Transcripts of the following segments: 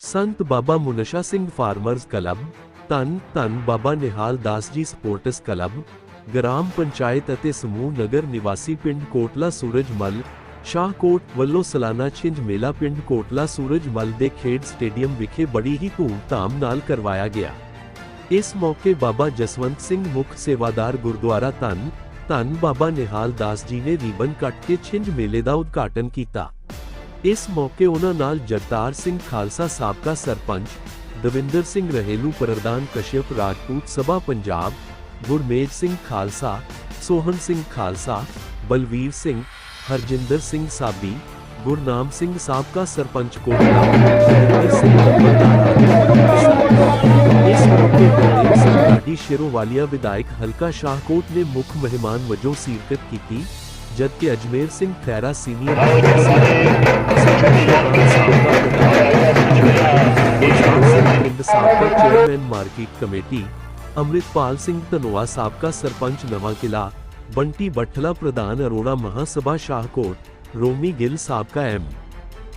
ਸੰਤ Baba Munsha Singh farmers club ਧੰਨ ਧੰਨ ਬਾਬਾ ਨਿਹਾਲ Das ji sports club gram panchayat ਅਤੇ ਸਮੂਹ ਨਗਰ ਨਿਵਾਸੀ ਪਿੰਡ ਕੋਟਲਾ ਸੂਰਜਮਲ ਸ਼ਾਹਕੋਟ ਵੱਲੋਂ ਸਾਲਾਨਾ ਛਿੰਝ ਮੇਲਾ ਪਿੰਡ ਕੋਟਲਾ ਸੂਰਜਮਲ ਦੇ ਖੇਡ ਸਟੇਡੀਅਮ ਵਿਖੇ ਬੜੀ ਹੀ ਧੂਮ-ਧਾਮ ਨਾਲ ਕਰਵਾਇਆ ਗਿਆ ਇਸ ਮੌਕੇ ਬਾਬਾ ਜਸਵੰਤ ਸਿੰਘ ਮੁੱਖ ਸੇਵਾਦਾਰ ਗੁਰਦੁਆਰਾ ਧੰਨ ਧੰਨ ਬਾਬਾ ਨਿਹਾਲ ਦਾਸ ਜੀ ਨੇ ਰੀਬਨ ਕੱਟ ਕੇ ਛਿੰਝ ਮੇਲੇ ਦਾ ਉਦਘਾਟਨ ਕੀਤਾ ਇਸ ਮੌਕੇ ਉਹਨਾਂ ਨਾਲ ਜਗਤਾਰ ਸਿੰਘ ਖਾਲਸਾ ਸਾਬਕਾ ਸਰਪੰਚ ਦਵਿੰਦਰ ਸਿੰਘ ਰਹੇਲੂ ਪ੍ਰਧਾਨ ਕਸ਼ਯਪ ਰਾਜਪੂਤ ਸਭਾ ਪੰਜਾਬ ਗੁਰਮੇਜ ਸਿੰਘ ਖਾਲਸਾ ਸੋਹਨ ਸਿੰਘ ਖਾਲਸਾ ਬਲਵੀਰ ਸਿੰਘ ਹਰਜਿੰਦਰ ਸਿੰਘ ਸਾਬੀ ਗੁਰਨਾਮ ਸਿੰਘ ਸਾਬਕਾ ਸਰਪੰਚ ਕੋਟਲਾ ਹਰਿੰਦਰ ਸਿੰਘ ਨੰਬਰਦਾਰ ਆਦਿ ਇਸ ਮੌਕੇ ਗੁਰਦੇਵ ਸਿੰਘ ਲਾਡੀ ਸ਼ੇਰੋਵਾਲੀਆ ਵਿਧਾਇਕ ਹਲਕਾ ਸ਼ਾਹਕੋਟ ਨੇ ਮੁੱਖ ਮਹਿਮਾਨ ਵਜੋਂ जबकि अजमेर सिंह खैरा सीनियर सबका chairman market committee Amritpal Singh Tanoa सबका सरपंच नवा किला बंटी बठला प्रधान अरोड़ा महासभा शाहकोट रोमी गिल सबका M.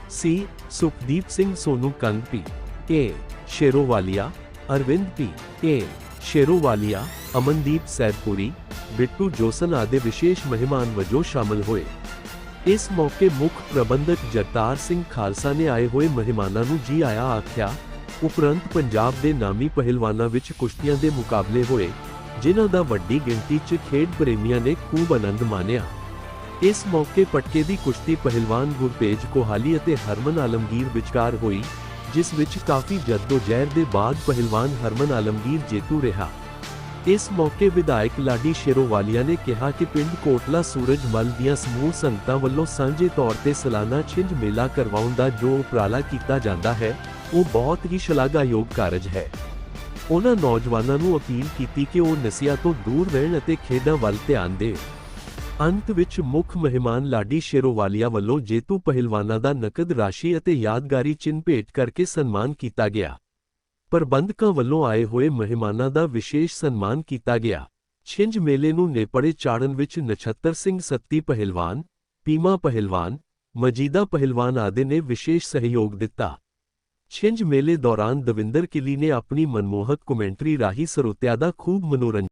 C. Sukhdeep Singh Sonu Kang P. A. Sherowalia Arvind P. A. Sherowalia Amandeep Saidpuri Bittu Josan ਆਦਿ ਵਿਸ਼ੇਸ਼ ਮਹਿਮਾਨ ਵਜੋਂ ਸ਼ਾਮਲ ਹੋਏ। ਇਸ ਮੌਕੇ ਮੁੱਖ ਪ੍ਰਬੰਧਕ ਜਗਤਾਰ ਸਿੰਘ ਖਾਲਸਾ ਨੇ ਆਏ ਹੋਏ ਮਹਿਮਾਨਾਂ ਨੂੰ ਜੀ ਆਇਆ ਆਖਿਆ, ਉਪਰੰਤ ਪੰਜਾਬ ਦੇ ਨਾਮੀ ਪਹਿਲਵਾਨਾਂ ਵਿੱਚ ਕੁਸ਼ਤੀਆਂ ਦੇ ਮੁਕਾਬਲੇ ਹੋਏ, ਜਿਨ੍ਹਾਂ ਦਾ ਵੱਡੀ ਗਿਣਤੀ 'ਚ ਖੇਡ ਪ੍ਰੇਮੀਆਂ ਨੇ ਖੂਬ ਆਨੰਦ ਮਾਣਿਆ। ਇਸ ਮੌਕੇ ਪਟਕੇ ਦੀ ਕੁਸ਼ਤੀ ਪਹਿਲਵਾਨ ਗੁਰਪੇਜ ਕੋਹਾਲੀ ਅਤੇ ਹਰਮਨ ਆਲਮਗੀਰ ਵਿਚਕਾਰ ਹੋਈ, ਜਿਸ ਵਿੱਚ ਕਾਫੀ ਜੱਦੋ-ਜਹਿਦ ਦੇ ਬਾਅਦ ਪਹਿਲਵਾਨ ਹਰਮਨ ਆਲਮਗੀਰ ਜੇਤੂ ਰਿਹਾ। ਇਸ ਮੌਕੇ ਵਿਧਾਇਕ ਲਾਡੀ ਸ਼ੇਰੋਵਾਲੀਆ ਨੇ ਕਿਹਾ ਕਿ ਪਿੰਡ ਕੋਟਲਾ ਸੂਰਜਮਲ ਦੀਆਂ ਸਮੂਹ ਸੰਗਤਾਂ ਵੱਲੋਂ ਸਾਂਝੇ ਤੌਰ ਤੇ ਸਾਲਾਨਾ ਛਿੰਝ ਮੇਲਾ ਕਰਵਾਉਣ ਦਾ ਜੋ ਉਪਰਾਲਾ ਕੀਤਾ ਜਾਂਦਾ ਹੈ, ਉਹ ਬਹੁਤ ਹੀ ਸ਼ਲਾਘਾਯੋਗ ਕਾਰਜ ਹੈ। ਉਹਨਾਂ ਨੌਜਵਾਨਾਂ ਨੂੰ ਅਪੀਲ ਕੀਤੀ ਕਿ ਉਹ ਨਸ਼ਿਆਂ ਤੋਂ ਦੂਰ ਰਹਿਣ ਅਤੇ ਖੇਡਾਂ ਵੱਲ ਧਿਆਨ ਦੇਣ। ਅੰਤ ਵਿੱਚ ਮੁੱਖ ਮਹਿਮਾਨ ਲਾਡੀ ਸ਼ੇਰੋਵਾਲੀਆ ਵੱਲੋਂ ਜੇਤੂ ਪਹਿਲਵਾਨਾਂ ਦਾ ਨਕਦ ਰਾਸ਼ੀ ਅਤੇ ਯਾਦਗਾਰੀ ਚਿੰਨ੍ਹ ਭੇਟ ਕਰਕੇ ਸਨਮਾਨ ਕੀਤਾ ਗਿਆ। ਪ੍ਰਬੰਧਕਾਂ ਵੱਲੋਂ ਆਏ ਹੋਏ ਮਹਿਮਾਨਾਂ ਦਾ ਵਿਸ਼ੇਸ਼ ਸਨਮਾਨ ਕੀਤਾ ਗਿਆ। ਛਿੰਝ ਮੇਲੇ ਨੂੰ ਨੇਪੜੇ ਚਾੜਨ ਵਿੱਚ ਨਛੱਤਰ ਸਿੰਘ ਸੱਤੀ ਪਹਿਲਵਾਨ ਪੀਮਾ ਪਹਿਲਵਾਨ ਮਜੀਦਾ ਪਹਿਲਵਾਨ ਆਦਿ ਨੇ ਵਿਸ਼ੇਸ਼ ਸਹਿਯੋਗ ਦਿੱਤਾ। ਛਿੰਝ ਮੇਲੇ ਦੌਰਾਨ ਦਵਿੰਦਰ ਕਿਲੀ ਨੇ ਆਪਣੀ ਮਨਮੋਹਕ ਕਮੈਂਟਰੀ ਰਾਹੀਂ ਸਰੋਤਿਆਂ ਦਾ ਖੂਬ ਮਨੋਰੰਜਨ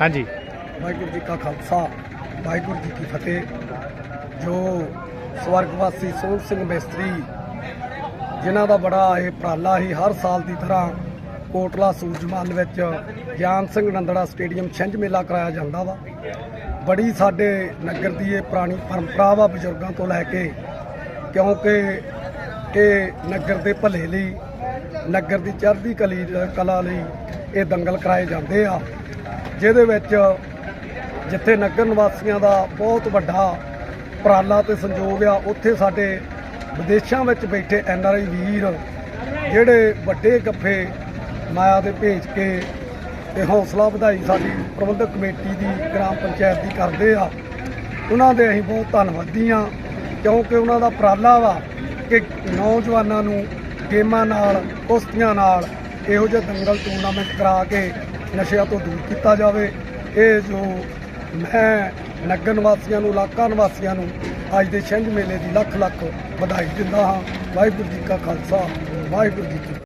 ਹਾਂਜੀ। ਵਾਹਿਗੁਰੂ ਜੀ ਕਾ ਖਾਲਸਾ ਵਾਹਿਗੁਰੂ ਜੀ ਕੀ ਫਤਿਹ। ਜੋ ਸਵਰਗਵਾਸੀ ਸੋਹਣ ਸਿੰਘ ਮਿਸਤਰੀ ਜਿਨ੍ਹਾਂ ਦਾ ਬੜਾ ਇਹ ਉਪਰਾਲਾ ਹੀ ਹਰ ਸਾਲ ਦੀ ਤਰ੍ਹਾਂ ਕੋਟਲਾ ਸੂਰਜਮਲ ਵਿੱਚ ਗਿਆਨ ਸਿੰਘ ਨੰਦੜਾ ਸਟੇਡੀਅਮ ਛਿੰਝ ਮੇਲਾ ਕਰਾਇਆ ਜਾਂਦਾ ਵਾ। ਬੜੀ ਸਾਡੇ ਨਗਰ ਦੀ ਇਹ ਪੁਰਾਣੀ ਪਰੰਪਰਾ ਵਾ ਬਜ਼ੁਰਗਾਂ ਤੋਂ ਲੈ ਕੇ, ਕਿਉਂਕਿ ਇਹ ਨਗਰ ਦੇ ਭਲੇ ਲਈ, ਨਗਰ ਦੀ ਚੜ੍ਹਦੀ ਕਲੀ, ਕਲਾ ਲਈ ਇਹ ਦੰਗਲ ਕਰਾਏ ਜਾਂਦੇ ਆ। ਜਿਹਦੇ ਵਿੱਚ ਜਿੱਥੇ ਨਗਰ ਨਿਵਾਸੀਆਂ ਦਾ ਬਹੁਤ ਵੱਡਾ ਉਪਰਾਲਾ ਤੇ ਸੰਯੋਗ ਆ, ਉੱਥੇ ਸਾਡੇ ਵਿਦੇਸ਼ਾਂ ਵਿੱਚ ਬੈਠੇ ਐਨ ਆਰ ਆਈ ਵੀਰ, ਜਿਹੜੇ ਵੱਡੇ ਗੱਫੇ ਮਾਇਆ ਦੇ ਭੇਜ ਕੇ ਤੇ ਹੌਸਲਾ ਵਧਾਈ ਸਾਡੀ ਪ੍ਰਬੰਧਕ ਕਮੇਟੀ ਦੀ, ਗ੍ਰਾਮ ਪੰਚਾਇਤ ਦੀ ਕਰਦੇ ਆ, ਉਹਨਾਂ ਦੇ ਅਸੀਂ ਬਹੁਤ ਧੰਨਵਾਦੀ ਆ ਕਿਉਂਕਿ ਉਹਨਾਂ ਦਾ ਉਪਰਾਲਾ ਵਾ ਕਿ ਨੌਜਵਾਨਾਂ ਨੂੰ ਗੇਮਾਂ ਨਾਲ, ਕੁਸ਼ਤੀਆਂ ਨਾਲ ਇਹੋ ਜਿਹੇ ਦੰਗਲ ਟੂਰਨਾਮੈਂਟ ਕਰਾ ਕੇ ਨਸ਼ਿਆਂ ਤੋਂ ਦੂਰ ਕੀਤਾ ਜਾਵੇ। ਇਹ ਜੋ ਮੈਂ ਨਗਰ ਨਿਵਾਸੀਆਂ ਨੂੰ, ਇਲਾਕਾ ਨਿਵਾਸੀਆਂ ਨੂੰ ਅੱਜ ਦੇ ਛਿੰਝ ਮੇਲੇ ਦੀ ਲੱਖ ਲੱਖ ਵਧਾਈ ਦਿੰਦਾ ਹਾਂ। ਵਾਹਿਗੁਰੂ ਜੀ ਕਾ ਖਾਲਸਾ, ਵਾਹਿਗੁਰੂ ਜੀ ਕੀ